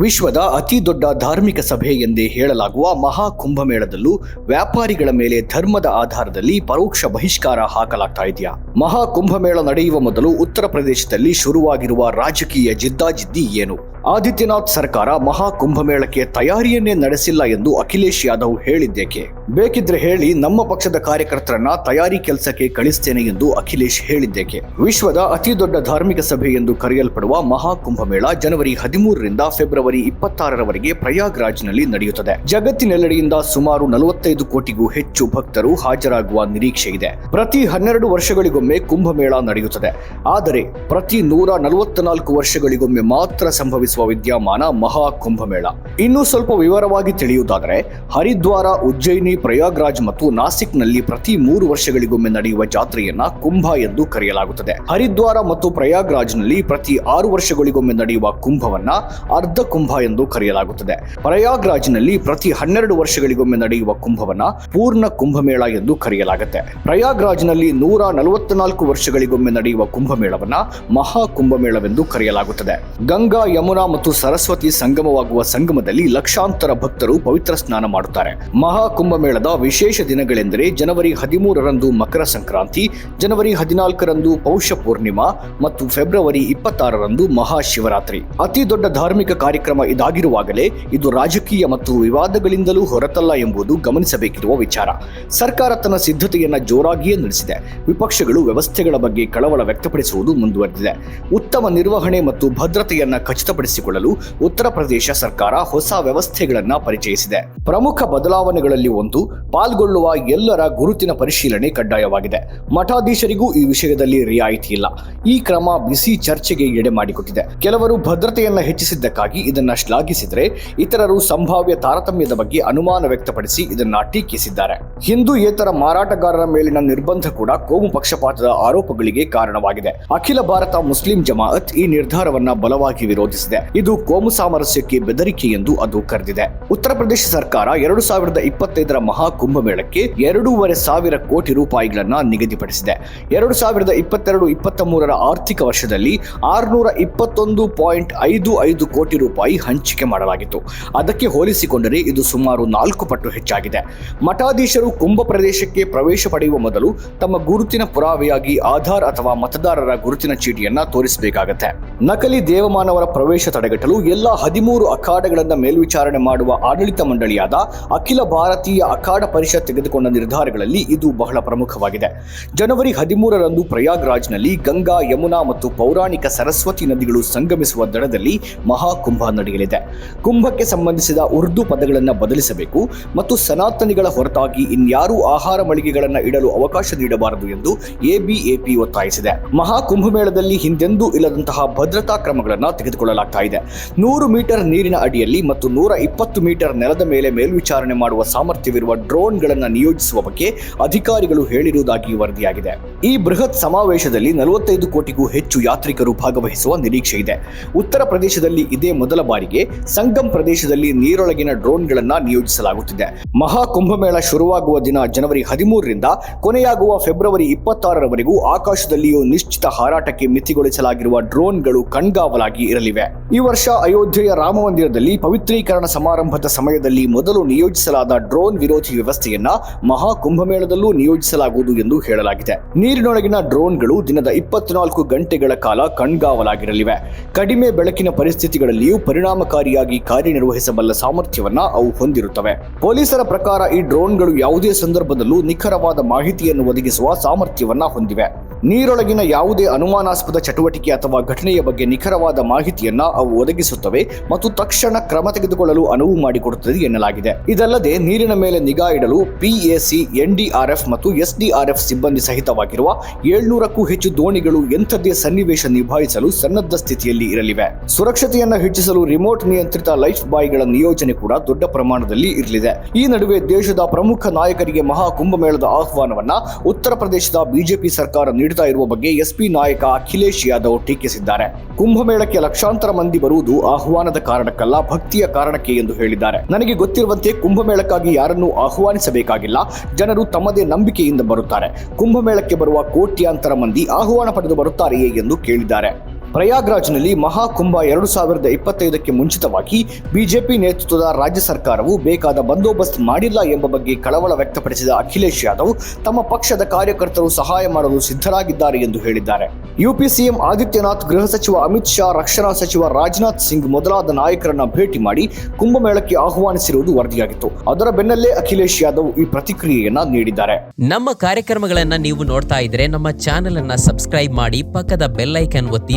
ವಿಶ್ವದ ಅತಿ ದೊಡ್ಡ ಧಾರ್ಮಿಕ ಸಭೆ ಎಂದೇ ಹೇಳಲಾಗುವ ಮಹಾ ಕುಂಭಮೇಳದಲ್ಲೂ ವ್ಯಾಪಾರಿಗಳ ಮೇಲೆ ಧರ್ಮದ ಆಧಾರದಲ್ಲಿ ಪರೋಕ್ಷ ಬಹಿಷ್ಕಾರ ಹಾಕಲಾಗ್ತಾ ಇದೆಯಾ? ಮಹಾ ಕುಂಭಮೇಳ ನಡೆಯುವ ಮೊದಲು ಉತ್ತರ ಪ್ರದೇಶದಲ್ಲಿ ಶುರುವಾಗಿರುವ ರಾಜಕೀಯ ಜಿದ್ದಾಜಿದ್ದಿ ಏನು? ಆದಿತ್ಯನಾಥ್ ಸರ್ಕಾರ ಮಹಾ ಕುಂಭಮೇಳಕ್ಕೆ ತಯಾರಿಯನ್ನೇ ನಡೆಸಿಲ್ಲ ಎಂದು ಅಖಿಲೇಶ್ ಯಾದವ್ ಹೇಳಿದ್ದೇಕೆ? ಬೇಕಿದ್ರೆ ಹೇಳಿ ನಮ್ಮ ಪಕ್ಷದ ಕಾರ್ಯಕರ್ತರನ್ನ ತಯಾರಿ ಕೆಲಸಕ್ಕೆ ಕಳಿಸ್ತೇನೆ ಎಂದು ಅಖಿಲೇಶ್ ಹೇಳಿದ್ದೇಕೆ? ವಿಶ್ವದ ಅತಿ ದೊಡ್ಡ ಧಾರ್ಮಿಕ ಸಭೆ ಎಂದು ಕರೆಯಲ್ಪಡುವ ಮಹಾ ಕುಂಭಮೇಳ ಜನವರಿ ಹದಿಮೂರರಿಂದ ಫೆಬ್ರವರಿ ಇಪ್ಪತ್ತಾರರವರೆಗೆ ಪ್ರಯಾಗ್ರಾಜ್ನಲ್ಲಿ ನಡೆಯುತ್ತದೆ. ಜಗತ್ತಿನೆಲ್ಲೆಡೆಯಿಂದ ಸುಮಾರು ನಲವತ್ತೈದು ಕೋಟಿಗೂ ಹೆಚ್ಚು ಭಕ್ತರು ಹಾಜರಾಗುವ ನಿರೀಕ್ಷೆ ಇದೆ ಪ್ರತಿ ಹನ್ನೆರಡು ವರ್ಷಗಳಿಗೊಮ್ಮೆ ಕುಂಭಮೇಳ ನಡೆಯುತ್ತದೆ. ಆದರೆ ಪ್ರತಿ ನೂರ ನಲವತ್ನಾಲ್ಕು ವರ್ಷಗಳಿಗೊಮ್ಮೆ ಮಾತ್ರ ಸಂಭವಿಸುವ ವಿದ್ಯಮಾನ ಮಹಾ ಕುಂಭಮೇಳ. ಇನ್ನು ಸ್ವಲ್ಪ ವಿವರವಾಗಿ ತಿಳಿಯುವುದಾದರೆ, ಹರಿದ್ವಾರ, ಉಜ್ಜಯಿನಿ, ಪ್ರಯಾಗ್ರಾಜ್ ಮತ್ತು ನಾಸಿಕ್ನಲ್ಲಿ ಪ್ರತಿ ಮೂರು ವರ್ಷಗಳಿಗೊಮ್ಮೆ ನಡೆಯುವ ಜಾತ್ರೆಯನ್ನ ಕುಂಭ ಎಂದು ಕರೆಯಲಾಗುತ್ತದೆ. ಹರಿದ್ವಾರ ಮತ್ತು ಪ್ರಯಾಗ್ರಾಜ್ನಲ್ಲಿ ಪ್ರತಿ ಆರು ವರ್ಷಗಳಿಗೊಮ್ಮೆ ನಡೆಯುವ ಕುಂಭವನ್ನ ಅರ್ಧ ಕುಂಭ ಎಂದು ಕರೆಯಲಾಗುತ್ತದೆ. ಪ್ರಯಾಗ್ರಾಜ್ನಲ್ಲಿ ಪ್ರತಿ ಹನ್ನೆರಡು ವರ್ಷಗಳಿಗೊಮ್ಮೆ ನಡೆಯುವ ಕುಂಭವನ್ನ ಪೂರ್ಣ ಕುಂಭಮೇಳ ಎಂದು ಕರೆಯಲಾಗುತ್ತೆ. ಪ್ರಯಾಗ್ರಾಜ್ನಲ್ಲಿ ನೂರ ನಲವತ್ನಾಲ್ಕು ವರ್ಷಗಳಿಗೊಮ್ಮೆ ನಡೆಯುವ ಕುಂಭಮೇಳವನ್ನ ಮಹಾ ಕುಂಭಮೇಳವೆಂದು ಕರೆಯಲಾಗುತ್ತದೆ. ಗಂಗಾ, ಯಮುನಾ ಮತ್ತು ಸರಸ್ವತಿ ಸಂಗಮವಾಗುವ ಸಂಗಮದಲ್ಲಿ ಲಕ್ಷಾಂತರ ಭಕ್ತರು ಪವಿತ್ರ ಸ್ನಾನ ಮಾಡುತ್ತಾರೆ. ಮಹಾ ಕುಂಭಮೇಳದ ವಿಶೇಷ ದಿನಗಳೆಂದರೆ ಜನವರಿ ಹದಿಮೂರರಂದು ಮಕರ ಸಂಕ್ರಾಂತಿ, ಜನವರಿ ಹದಿನಾಲ್ಕರಂದು ಪೌಷ ಪೂರ್ಣಿಮಾ ಮತ್ತು ಫೆಬ್ರವರಿ ಇಪ್ಪತ್ತಾರರಂದು ಮಹಾಶಿವರಾತ್ರಿ ಅತಿ ದೊಡ್ಡ ಧಾರ್ಮಿಕ ಕಾರ್ಯಕ್ರಮ ಇದಾಗಿರುವಾಗಲೇ ಇದು ರಾಜಕೀಯ ಮತ್ತು ವಿವಾದಗಳಿಂದಲೂ ಹೊರತಲ್ಲ ಎಂಬುದು ಗಮನಿಸಬೇಕಿರುವ ವಿಚಾರ. ಸರ್ಕಾರ ತನ್ನ ಸಿದ್ಧತೆಯನ್ನ ಜೋರಾಗಿಯೇ ನಡೆಸಿದೆ. ವಿಪಕ್ಷಗಳು ವ್ಯವಸ್ಥೆಗಳ ಬಗ್ಗೆ ಕಳವಳ ವ್ಯಕ್ತಪಡಿಸುವುದು ಮುಂದುವರೆದಿದೆ. ಉತ್ತಮ ನಿರ್ವಹಣೆ ಮತ್ತು ಭದ್ರತೆಯನ್ನ ಖಚಿತಪಡಿಸಿಕೊಳ್ಳಲು ಉತ್ತರ ಪ್ರದೇಶ ಸರ್ಕಾರ ಹೊಸ ವ್ಯವಸ್ಥೆಗಳನ್ನು ಪರಿಚಯಿಸಿದೆ. ಪ್ರಮುಖ ಬದಲಾವಣೆಗಳಲ್ಲಿ ಒಂದು, ಪಾಲ್ಗೊಳ್ಳುವ ಎಲ್ಲರ ಗುರುತಿನ ಪರಿಶೀಲನೆ ಕಡ್ಡಾಯವಾಗಿದೆ. ಮಠಾಧೀಶರಿಗೂ ಈ ವಿಷಯದಲ್ಲಿ ರಿಯಾಯಿತಿ ಇಲ್ಲ. ಈ ಕ್ರಮ ಬಿಸಿ ಚರ್ಚೆಗೆ ಎಡೆ ಮಾಡಿಕೊಟ್ಟಿದೆ. ಕೆಲವರು ಭದ್ರತೆಯನ್ನ ಹೆಚ್ಚಿಸಿದ್ದಕ್ಕಾಗಿ ಇದನ್ನ ಶ್ಲಾಘಿಸಿದರೆ ಇತರರು ಸಂಭಾವ್ಯ ತಾರತಮ್ಯದ ಬಗ್ಗೆ ಅನುಮಾನ ವ್ಯಕ್ತಪಡಿಸಿ ಇದನ್ನ ಟೀಕಿಸಿದ್ದಾರೆ. ಹಿಂದೂ ಏತರ ಮಾರಾಟಗಾರರ ಮೇಲಿನ ನಿರ್ಬಂಧ ಕೂಡ ಕೋಮು ಪಕ್ಷಪಾತದ ಆರೋಪಗಳಿಗೆ ಕಾರಣವಾಗಿದೆ. ಅಖಿಲ ಭಾರತ ಮುಸ್ಲಿಂ ಜಮಾಅತ್ ಈ ನಿರ್ಧಾರವನ್ನ ಬಲವಾಗಿ ವಿರೋಧಿಸಿದೆ. ಇದು ಕೋಮು ಸಾಮರಸ್ಯಕ್ಕೆ ಬೆದರಿಕೆ ಎಂದು ಅದು ಕರೆದಿದೆ. ಉತ್ತರ ಪ್ರದೇಶ ಸರ್ಕಾರ ಎರಡು ಸಾವಿರದ ಇಪ್ಪತ್ತೈದರ ಮಹಾ ಕುಂಭಮೇಳಕ್ಕೆ ಎರಡೂವರೆ ಸಾವಿರ ಕೋಟಿ ರೂಪಾಯಿಗಳನ್ನ ನಿಗದಿಪಡಿಸಿದೆ. ಎರಡು ಸಾವಿರದ ಇಪ್ಪತ್ತೆರಡು ಇಪ್ಪತ್ತ ಮೂರರ ಆರ್ಥಿಕ ವರ್ಷದಲ್ಲಿ ಆರುನೂರ ಇಪ್ಪತ್ತೊಂದು ಪಾಯಿಂಟ್ ಐದು ಐದು ಕೋಟಿ ರೂಪಾಯಿ ಹಂಚಿಕೆ ಮಾಡಲಾಗಿತ್ತು. ಅದಕ್ಕೆ ಹೋಲಿಸಿಕೊಂಡರೆ ಇದು ಸುಮಾರು ನಾಲ್ಕು ಪಟ್ಟು ಹೆಚ್ಚಾಗಿದೆ. ಮಠಾಧೀಶರು ಕುಂಭ ಪ್ರದೇಶಕ್ಕೆ ಪ್ರವೇಶ ಪಡೆಯುವ ಮೊದಲು ತಮ್ಮ ಗುರುತಿನ ಪುರಾವೆಯಾಗಿ ಆಧಾರ್ ಅಥವಾ ಮತದಾರರ ಗುರುತಿನ ಚೀಟಿಯನ್ನ ತೋರಿಸಬೇಕಾಗತ್ತೆ. ನಕಲಿ ದೇವಮಾನವರ ಪ್ರವೇಶ ತಡೆಗಟ್ಟಲು ಎಲ್ಲ ಹದಿಮೂರು ಅಖಾಡಗಳನ್ನು ಮೇಲ್ವಿಚಾರಣೆ ಮಾಡುವ ಆಡಳಿತ ಮಂಡಳಿಯಾದ ಅಖಿಲ ಭಾರತೀಯ ಅಖಾಡ ಪರಿಷತ್ ತೆಗೆದುಕೊಂಡ ನಿರ್ಧಾರಗಳಲ್ಲಿ ಇದು ಬಹಳ ಪ್ರಮುಖವಾಗಿದೆ. ಜನವರಿ ಹದಿಮೂರರಂದು ಪ್ರಯಾಗ್ರಾಜ್ನಲ್ಲಿ ಗಂಗಾ, ಯಮುನಾ ಮತ್ತು ಪೌರಾಣಿಕ ಸರಸ್ವತಿ ನದಿಗಳು ಸಂಗಮಿಸುವ ದಡದಲ್ಲಿ ಮಹಾಕುಂಭ ನಡೆಯಲಿದೆ. ಕುಂಭಕ್ಕೆ ಸಂಬಂಧಿಸಿದ ಉರ್ದು ಪದಗಳನ್ನು ಬದಲಿಸಬೇಕು ಮತ್ತು ಸನಾತನಿಗಳ ಹೊರತಾಗಿ ಇನ್ಯಾರೂ ಆಹಾರ ಮಳಿಗೆಗಳನ್ನು ಇಡಲು ಅವಕಾಶ ನೀಡಬಾರದು ಎಂದು ಎಬಿಎಪಿ ಒತ್ತಾಯಿಸಿದೆ. ಮಹಾ ಕುಂಭಮೇಳದಲ್ಲಿ ಹಿಂದೆಂದೂ ಇಲ್ಲದಂತಹ ಭದ್ರತಾ ಕ್ರಮಗಳನ್ನು ತೆಗೆದುಕೊಳ್ಳಲಾಗ್ತಾ ಇದೆ. ನೂರು ಮೀಟರ್ ನೀರಿನ ಅಡಿಯಲ್ಲಿ ಮತ್ತು ನೂರ ಇಪ್ಪತ್ತು ಮೀಟರ್ ನೆಲದ ಮೇಲೆ ಮೇಲ್ವಿಚಾರಣೆ ಮಾಡುವ ಸಾಮರ್ಥ್ಯವಿರುವ ಡ್ರೋನ್ಗಳನ್ನು ನಿಯೋಜಿಸುವ ಬಗ್ಗೆ ಅಧಿಕಾರಿಗಳು ಹೇಳಿರುವುದಾಗಿ ವರದಿಯಾಗಿದೆ. ಈ ಬೃಹತ್ ಸಮಾವೇಶದಲ್ಲಿ ನಲವತ್ತೈದು ಕೋಟಿಗೂ ಹೆಚ್ಚು ಯಾತ್ರಿಕರು ಭಾಗವಹಿಸುವ ನಿರೀಕ್ಷೆ ಇದೆ. ಉತ್ತರ ಪ್ರದೇಶದಲ್ಲಿ ಇದೇ ಮೊದಲ ಬಾರಿಗೆ ಸಂಗಮ್ ಪ್ರದೇಶದಲ್ಲಿ ನೀರೊಳಗಿನ ಡ್ರೋನ್ಗಳನ್ನು ನಿಯೋಜಿಸಲಾಗುತ್ತಿದೆ. ಮಹಾ ಕುಂಭಮೇಳ ಶುರುವಾಗುವ ದಿನ ಜನವರಿ ಹದಿಮೂರರಿಂದ ಕೊನೆಯಾಗುವ ಫೆಬ್ರವರಿ ಇಪ್ಪತ್ತಾರರವರೆಗೂ ಆಕಾಶದಲ್ಲಿಯೂ ನಿಶ್ಚಿತ ಹಾರಾಟಕ್ಕೆ ಮಿತಿಗೊಳಿಸಲಾಗಿರುವ ಡ್ರೋನ್ಗಳು ಕಣ್ಗಾವಲಾಗಿ ಇರಲಿವೆ. ಈ ವರ್ಷ ಅಯೋಧ್ಯೆಯ ರಾಮ ಮಂದಿರದಲ್ಲಿ ಪವಿತ್ರೀಕರಣ ಸಮಾರಂಭದ ಸಮಯದಲ್ಲಿ ಮೊದಲು ನಿಯೋಜಿಸಲಾದ ಡ್ರೋನ್ ವಿರೋಧಿ ವ್ಯವಸ್ಥೆಯನ್ನ ಮಹಾ ಕುಂಭಮೇಳದಲ್ಲೂ ನಿಯೋಜಿಸಲಾಗುವುದು ಎಂದು ಹೇಳಲಾಗಿದೆ. ನೀರಿನೊಳಗಿನ ಡ್ರೋನ್ಗಳು ದಿನದ ಇಪ್ಪತ್ನಾಲ್ಕು ಗಂಟೆಗಳ ಕಾಲ ಕಣ್ಗಾವಲಾಗಿರಲಿವೆ. ಕಡಿಮೆ ಬೆಳಕಿನ ಪರಿಸ್ಥಿತಿಗಳಲ್ಲಿಯೂ ಪರಿಣಾಮಕಾರಿಯಾಗಿ ಕಾರ್ಯನಿರ್ವಹಿಸಬಲ್ಲ ಸಾಮರ್ಥ್ಯವನ್ನ ಅವು ಹೊಂದಿರುತ್ತವೆ. ಪೊಲೀಸರ ಪ್ರಕಾರ ಈ ಡ್ರೋನ್ಗಳು ಯಾವುದೇ ಸಂದರ್ಭದಲ್ಲೂ ನಿಖರವಾದ ಮಾಹಿತಿಯನ್ನು ಒದಗಿಸುವ ಸಾಮರ್ಥ್ಯವನ್ನ ಹೊಂದಿವೆ. ನೀರೊಳಗಿನ ಯಾವುದೇ ಅನುಮಾನಾಸ್ಪದ ಚಟುವಟಿಕೆ ಅಥವಾ ಘಟನೆಯ ಬಗ್ಗೆ ನಿಖರವಾದ ಮಾಹಿತಿಯನ್ನ ಅವು ಒದಗಿಸುತ್ತವೆ ಮತ್ತು ತಕ್ಷಣ ಕ್ರಮ ತೆಗೆದುಕೊಳ್ಳಲು ಅನುವು ಮಾಡಿಕೊಡುತ್ತದೆ ಎನ್ನಲಾಗಿದೆ. ಇದಲ್ಲದೆ ನೀರಿನ ಮೇಲೆ ನಿಗಾ ಇಡಲು ಪಿಎಸಿ ಎನ್ಡಿಆರ್ಎಫ್ ಮತ್ತು ಎಸ್ಡಿಆರ್ಎಫ್ ಸಿಬ್ಬಂದಿ ಸಹಿತವಾಗಿರುವ ಏಳ್ನೂರಕ್ಕೂ ಹೆಚ್ಚು ದೋಣಿಗಳು ಎಂಥದ್ದೇ ಸನ್ನಿವೇಶ ನಿಭಾಯಿಸಲು ಸನ್ನದ್ಧ ಸ್ಥಿತಿಯಲ್ಲಿ ಇರಲಿವೆ. ಸುರಕ್ಷತೆಯನ್ನು ಹೆಚ್ಚಿಸಲು ರಿಮೋಟ್ ನಿಯಂತ್ರಿತ ಲೈಫ್ ಬಾಯ್ಗಳ ನಿಯೋಜನೆ ಕೂಡ ದೊಡ್ಡ ಪ್ರಮಾಣದಲ್ಲಿ ಇರಲಿದೆ. ಈ ನಡುವೆ ದೇಶದ ಪ್ರಮುಖ ನಾಯಕರಿಗೆ ಮಹಾ ಕುಂಭಮೇಳದ ಆಹ್ವಾನವನ್ನ ಉತ್ತರ ಪ್ರದೇಶದ ಬಿಜೆಪಿ ಸರ್ಕಾರ ನೀಡುತ್ತಾ ಇರುವ ಬಗ್ಗೆ ಎಸ್ಪಿ ನಾಯಕ ಅಖಿಲೇಶ್ ಯಾದವ್ ಟೀಕಿಸಿದ್ದಾರೆ. ಕುಂಭಮೇಳಕ್ಕೆ ಲಕ್ಷಾಂತರ ಮಂದಿ ಬರುವುದು ಆಹ್ವಾನದ ಕಾರಣಕ್ಕಲ್ಲ, ಭಕ್ತಿಯ ಕಾರಣಕ್ಕೆ ಎಂದು ಹೇಳಿದ್ದಾರೆ. ನನಗೆ ಗೊತ್ತಿರುವಂತೆ ಕುಂಭಮೇಳಕ್ಕಾಗಿ ಯಾರನ್ನೂ ಆಹ್ವಾನಿಸಬೇಕಾಗಿಲ್ಲ. ಜನರು ತಮ್ಮದೇ ನಂಬಿಕೆಯಿಂದ ಬರುತ್ತಾರೆ. ಕುಂಭಮೇಳಕ್ಕೆ ಬರುವ ಕೋಟ್ಯಾಂತರ ಮಂದಿ ಆಹ್ವಾನ ಪಡೆದು ಬರುತ್ತಾರೆಯೇ ಎಂದು ಕೇಳಿದ್ದಾರೆ. ಪ್ರಯಾಗ್ರಾಜ್ನಲ್ಲಿ ಮಹಾಕುಂಭ ಎರಡು ಸಾವಿರದ ಇಪ್ಪತ್ತೈದಕ್ಕೆ ಮುಂಚಿತವಾಗಿ ಬಿಜೆಪಿ ನೇತೃತ್ವದ ರಾಜ್ಯ ಸರ್ಕಾರವು ಬೇಕಾದ ಬಂದೋಬಸ್ತ್ ಮಾಡಿಲ್ಲ ಎಂಬ ಬಗ್ಗೆ ಕಳವಳ ವ್ಯಕ್ತಪಡಿಸಿದ ಅಖಿಲೇಶ್ ಯಾದವ್ ತಮ್ಮ ಪಕ್ಷದ ಕಾರ್ಯಕರ್ತರು ಸಹಾಯ ಮಾಡಲು ಸಿದ್ಧರಾಗಿದ್ದಾರೆ ಎಂದು ಹೇಳಿದ್ದಾರೆ. ಯುಪಿ ಸಿಎಂ ಆದಿತ್ಯನಾಥ್, ಗೃಹ ಸಚಿವ ಅಮಿತ್ ಶಾ, ರಕ್ಷಣಾ ಸಚಿವ ರಾಜನಾಥ್ ಸಿಂಗ್ ಮೊದಲಾದ ನಾಯಕರನ್ನ ಭೇಟಿ ಮಾಡಿ ಕುಂಭಮೇಳಕ್ಕೆ ಆಹ್ವಾನಿಸಿರುವುದು ವರದಿಯಾಗಿತ್ತು. ಅದರ ಬೆನ್ನಲ್ಲೇ ಅಖಿಲೇಶ್ ಯಾದವ್ ಈ ಪ್ರತಿಕ್ರಿಯೆಯನ್ನ ನೀಡಿದ್ದಾರೆ. ನಮ್ಮ ಕಾರ್ಯಕ್ರಮಗಳನ್ನ ನೀವು ನೋಡ್ತಾ ಇದ್ರೆ ನಮ್ಮ ಚಾನೆಲ್ ಅನ್ನ ಸಬ್ಸ್ಕ್ರೈಬ್ ಮಾಡಿ ಪಕ್ಕದ ಬೆಲ್ ಐಕನ್ ಒತ್ತಿ